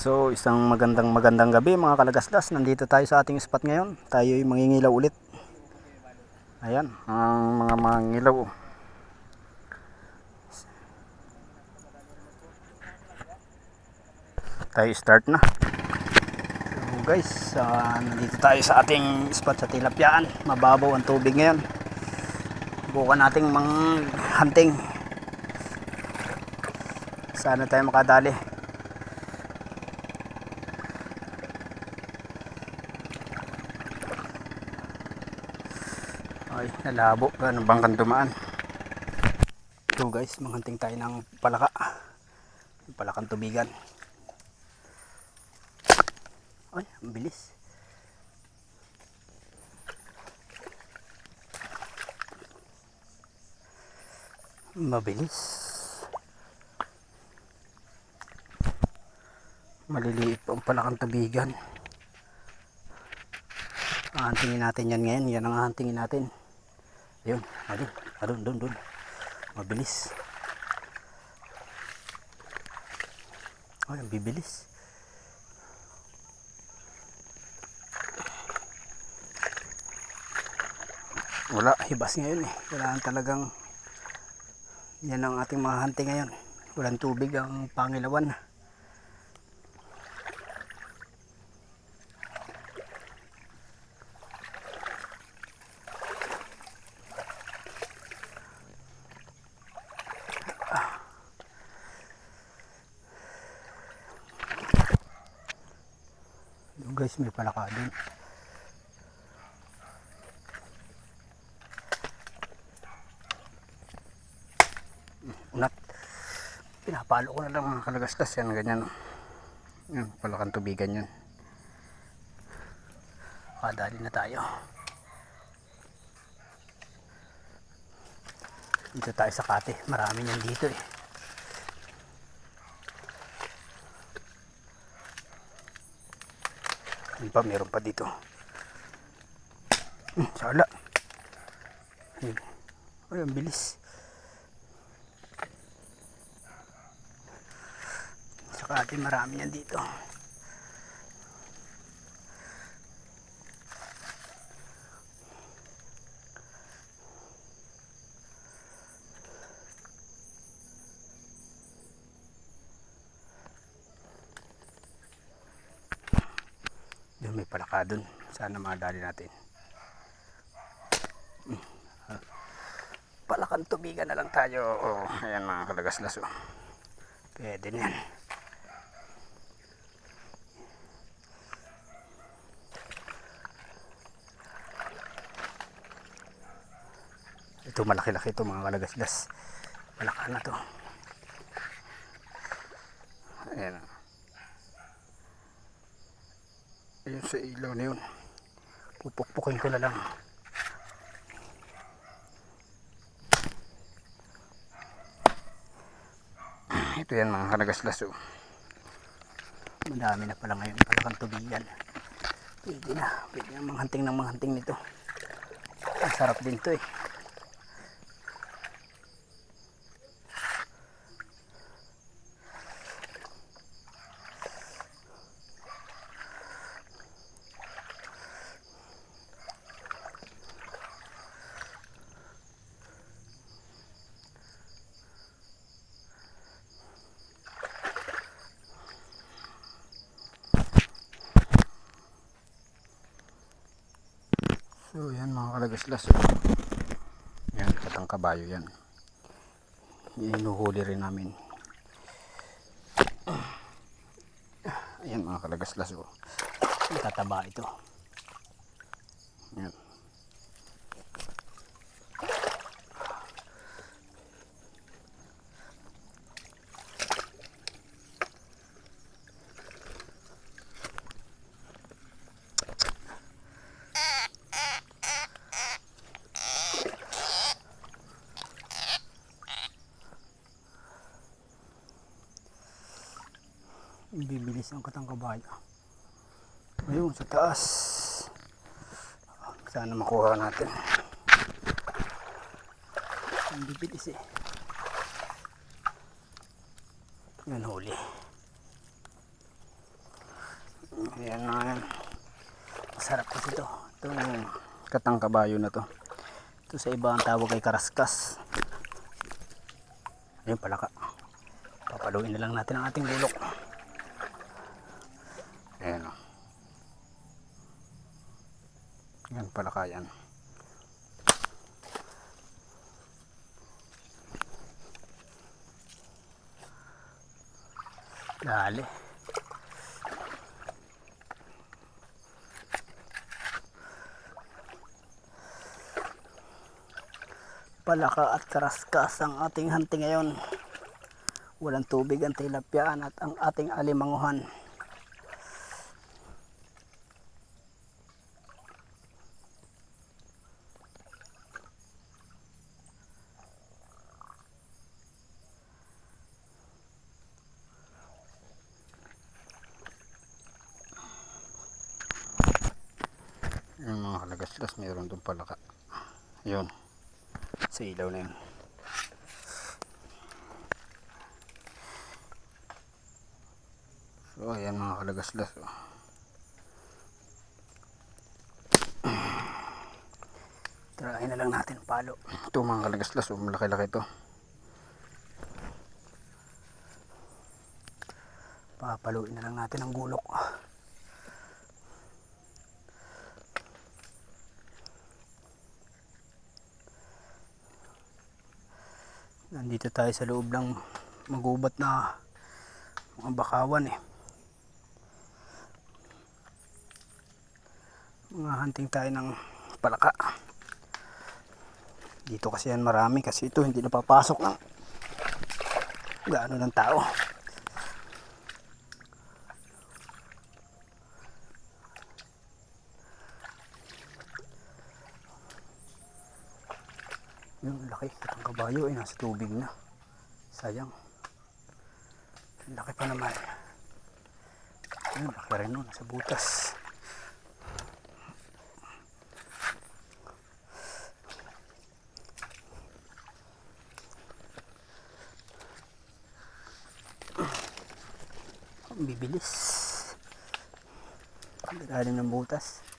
So, isang magandang magandang gabi mga kalagasdas. Nandito tayo sa ating spot ngayon. Tayo ay mangingilaw ulit. Ayan, ang mga mangingilaw. Tayo start na. So guys, ah, nandito tayo sa ating spot sa Tilapyaan. Mababaw ang tubig ngayon. Bukan nating mang hunting. Sana tayo makadali. Ay, nalabo. Ano bang kan dumaan? Ito guys, manghanting tayo ng palaka. Palakang tubigan. Ay, ang bilis. Mabilis. Maliliit ang palakang tubigan. Ahantingin natin yan ngayon. Yan ang ahantingin natin. Ayun, ayun, ayun, doon, doon. Mabilis. Ay, ang bibilis. Wala, hibas ngayon eh. Kailangan talagang yan ang ating mga hunting ngayon. Walang tubig ang pangilawan. Yung guys, may palaka din. Unat. Pinapalo ko na lang mga kalagastas yan, ganyan. Yan, palakang tubigan yan. Kadali na tayo. Dito tayo sa kate. Marami yan dito eh. Ano pa, meron pa dito. Hmm, sala. Ayun. Ay, ang bilis. Saka atin marami yan dito. Doon may palaka dun. Sana madali natin. Palakang tubigan na lang tayo. Oh, ayan mga kalagaslas. Oh. Pwede na yan. Ito malaki-laki ito mga kalagaslas. Palaka na to. Ayan. oh. Ayun sa ilaw na yun. Pupukpukin ko na lang. Ito yan mga kanagaslas oh. Madami na pala ngayon palakang tubigan. Pwede na. Pwede na manghanting ng manghanting nito. Ang sarap din to eh. Yan mga kalagaslas. Yan, katang kabayo yan. Inuhuli rin namin. Ayan mga kalagaslas. Oh. Tataba ito. Yan. Bibilis ang katang kabayo. Ayun, sa taas. Sana makuha natin. Ang bibilis eh. Yan huli. Ayan na yan. Masarap kasi ito. Itong katang kabayo na to. Ito sa iba ang tawag ay karaskas. Ayun palaka. Papaluin na lang natin ang ating bulok. Ayan o. Yan palaka yan. Dali. Palaka at karaskas ang ating hunting ngayon. Walang tubig ang tilapyaan at ang ating alimanguhan. Yung kalagaslas, mayroon doon palaka. Yun. Sa ilaw na yun. So, ayan mga kalagaslas. Oh. Try na lang natin palo. Ito mga kalagaslas, oh, malaki-laki ito. Papaluin na lang natin ang gulok. Nandito tayo sa loob ng magubat na mga bakawan eh. Mga hunting tayo ng palaka. Dito kasi yan marami kasi ito hindi napapasok ng gaano ng tao. Yung laki, ang kabayo ay nasa tubig na. Sayang. Ang laki pa naman. Ayun, laki rin nun, nasa butas. Bibilis. Ang ng butas.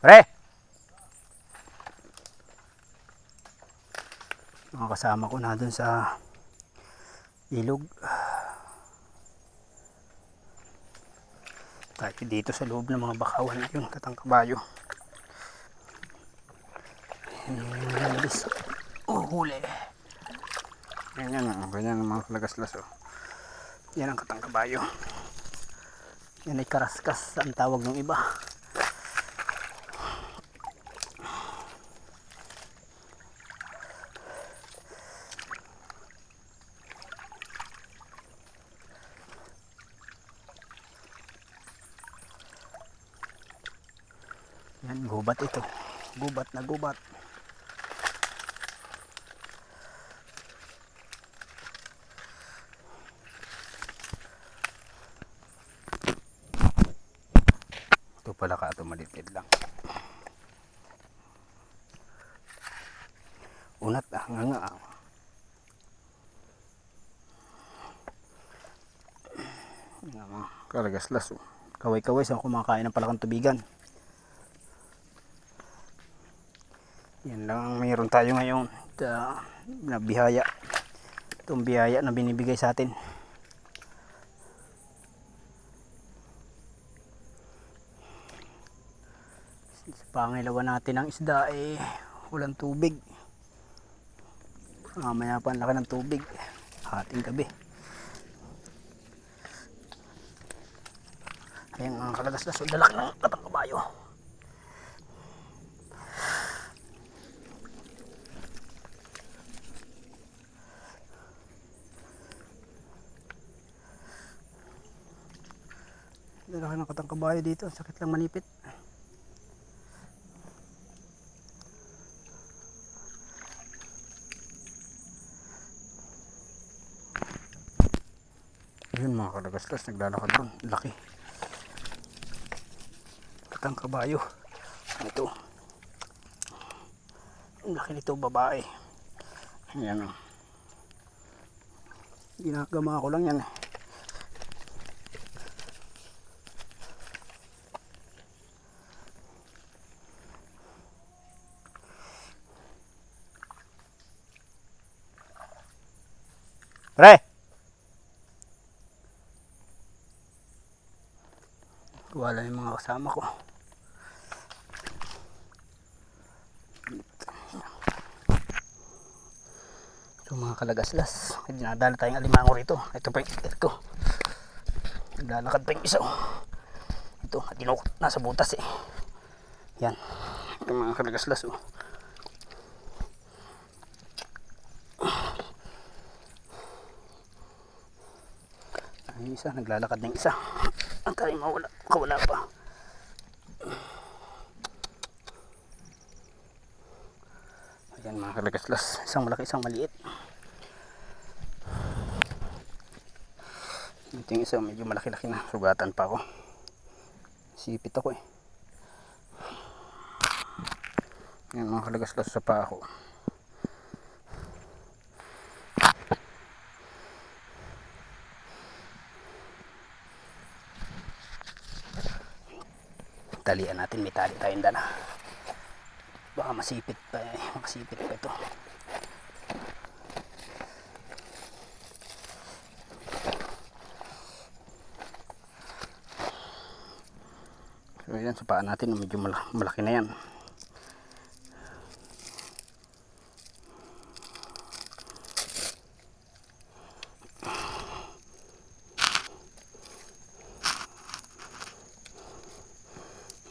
Pre! Mga kasama ko na dun sa ilog. Kahit dito sa loob ng mga bakawan yun, katang kabayo. Ayan, bilis. Oh, huli. Yan yan, oh. ganyan ang mga kalagaslas. Oh. Yan ang katang kabayo. Yan ay karaskas ang tawag ng iba. Yan, gubat ito. Gubat na gubat. Ito pala ka ito malitid lang. Unat ah, nga nga. ah. Yan mga Kalagaslas. oh. Kaway-kaway sa kumakain ng palakang tubigan. Yan lang ang mayroon tayo ngayon. Ta, na bihaya. Itong bihaya na binibigay sa atin. Sa pangilawan natin ng isda eh walang tubig. Mamaya pa ang laki ng tubig. Hating gabi. Ayan ang kalagas na lalaki ng katang kabayo. Ng katang kabayo dito. Sakit lang manipit. Ayun mga kalagaslas, naglalakad doon. Laki. Katang kabayo. Ito. Ang laki nito babae. Ayan o. Ginagawa ko lang yan eh. Pre! Wala yung mga kasama ko. So mga kalagaslas, dinadala tayong alimango rito. Ito pa yung ito. Naglalakad pa yung isa. oh. Ito, tinukot nasa butas eh. Yan. Ito mga kalagaslas oh. Ay, isa, naglalakad ng isa. Ang tayo mawala, kawala pa. Ayan mga kalagaslas, isang malaki, isang maliit. Ito yung isa, medyo malaki-laki na. Sugatan pa ako. Sipit ako eh. Yan mga kalagaslas sa pa ako. Talian natin, may tali tayong dala. Baka masipit pa eh. Makasipit pa ito. So yan, sa paa natin, medyo mala- malaki na yan.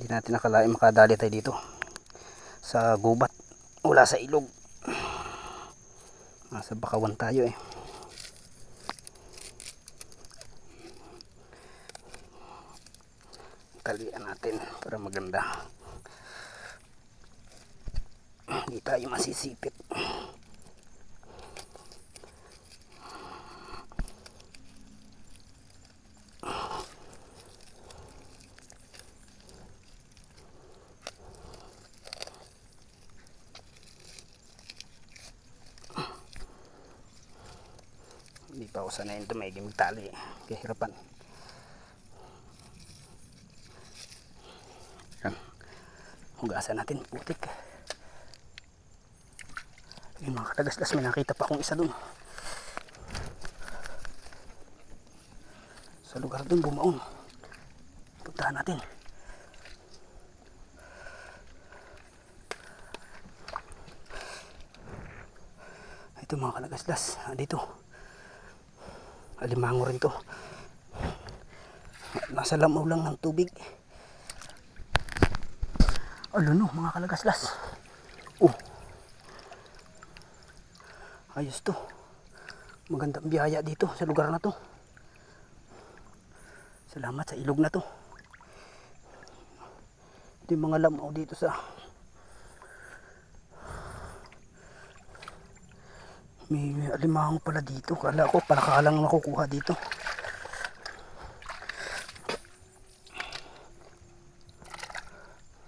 Hindi natin nakalain makadali tayo dito. Sa gubat. Wala sa ilog. Nasa bakawan tayo eh. Talian natin para maganda. Hindi tayo masisipit ako sanayin ito may magtali kahirapan yan. Hugasan natin putik. Yung mga katagaslas may nakita pa akong isa dun. Sa lugar dun bumaon. Puntahan natin. Ito mga kalagaslas dito alimango rin to. Nasa lamaw lang ng tubig. Ano no mga kalagaslas. Oh. Ayos to. Magandang biyaya dito sa lugar na to. Salamat sa ilog na to. Ito yung mga lamaw dito sa may alimango pala dito. Kala ko palakalang nakukuha dito.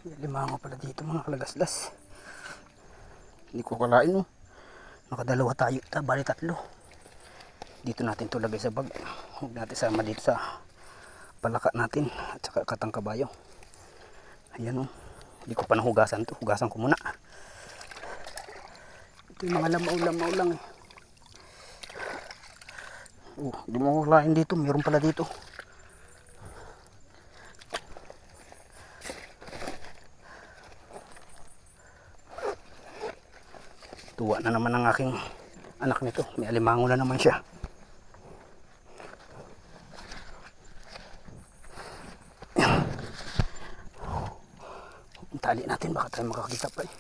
May alimango pala dito mga kalagaslas hindi ko kalain oh. nakadalawa tayo ta, bali tatlo. Dito natin to lagay sa bag. Huwag natin sama dito sa palaka natin at saka katang kabayo. Ayan oh. Hindi ko pa nahugasan to. Hugasan ko muna. Ito yung mga lamaw-lamaw lang eh Oh, di mo kulain dito. Meron pala dito. Tuwa na naman ang aking anak nito. May alimango na naman siya. Tali natin baka tayo makakita pa eh.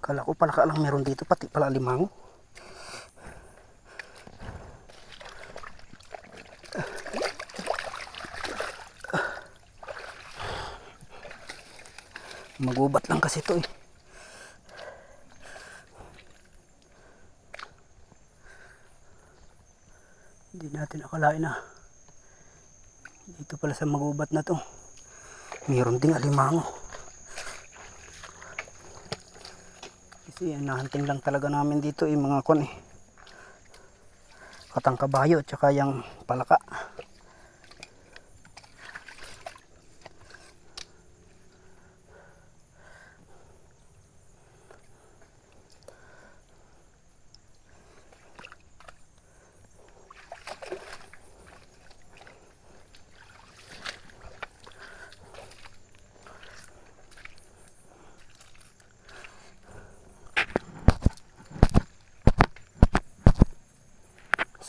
Kala ko pala ka lang meron dito pati pala alimango. Magubat lang kasi to eh. Hindi natin akalain na dito pala sa magubat na to. Mayroon ding alimango. Kasi nahanting lang talaga namin dito yung mga kon eh. Katang kabayo at saka yung palaka.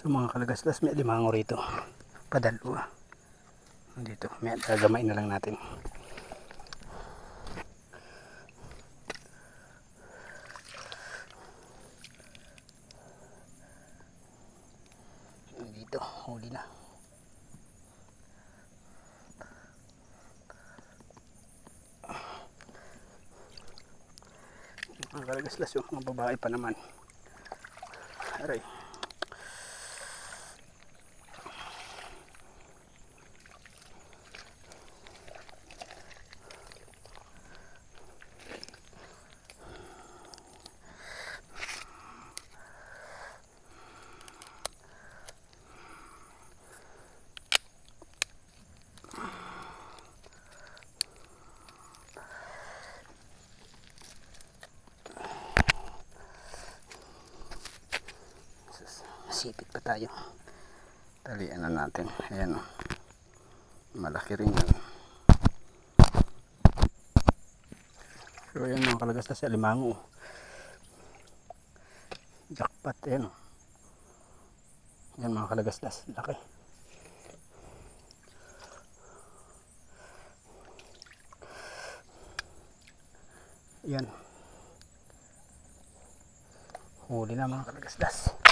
So mga kalagaslas, may limango rito. Padalwa. Dito, may gagamay na lang natin. Dito, huli na. Mga kalagaslas, yung mga babae pa naman. Aray. Sipit pa tayo. Talian na natin. Ayan o. Malaki rin yan. So ayan mga kalagas na sa limango. Jackpot ayan o. Yan mga kalagaslas. Laki. Yan. Huli na mga kalagaslas.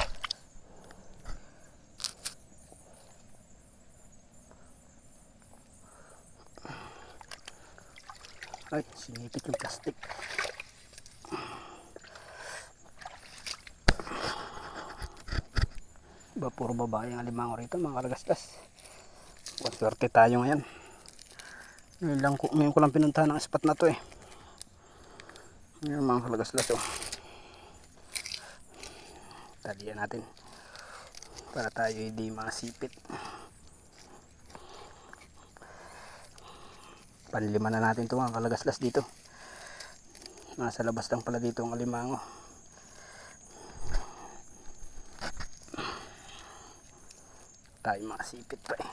Ay, sinipit yung plastic. Ba, puro babae ang alimango rito, mga kalagastas. Swerte tayo ngayon. Ngayon, lang, ko- ngayon ko lang pinuntahan ang spot na to eh. Ngayon mga kalagaslas oh. Talian natin. Para tayo hindi masipit. Panlima na natin ito mga kalagaslas dito. Nasa labas lang pala dito ang alimango. Tayo masipit pa eh.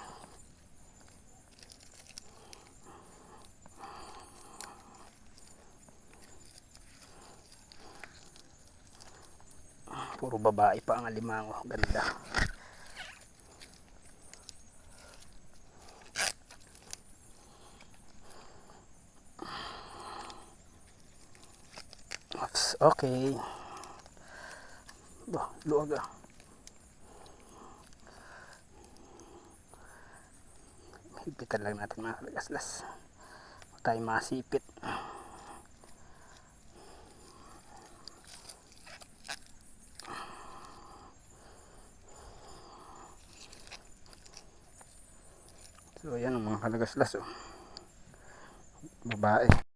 Puro babae pa ang alimango. Ganda. Okay. Bah, luwag ah. Hipitan lang natin mga kalagaslas. Huwag tayo masipit. So, ayan ang mga kalagaslas oh. Babae.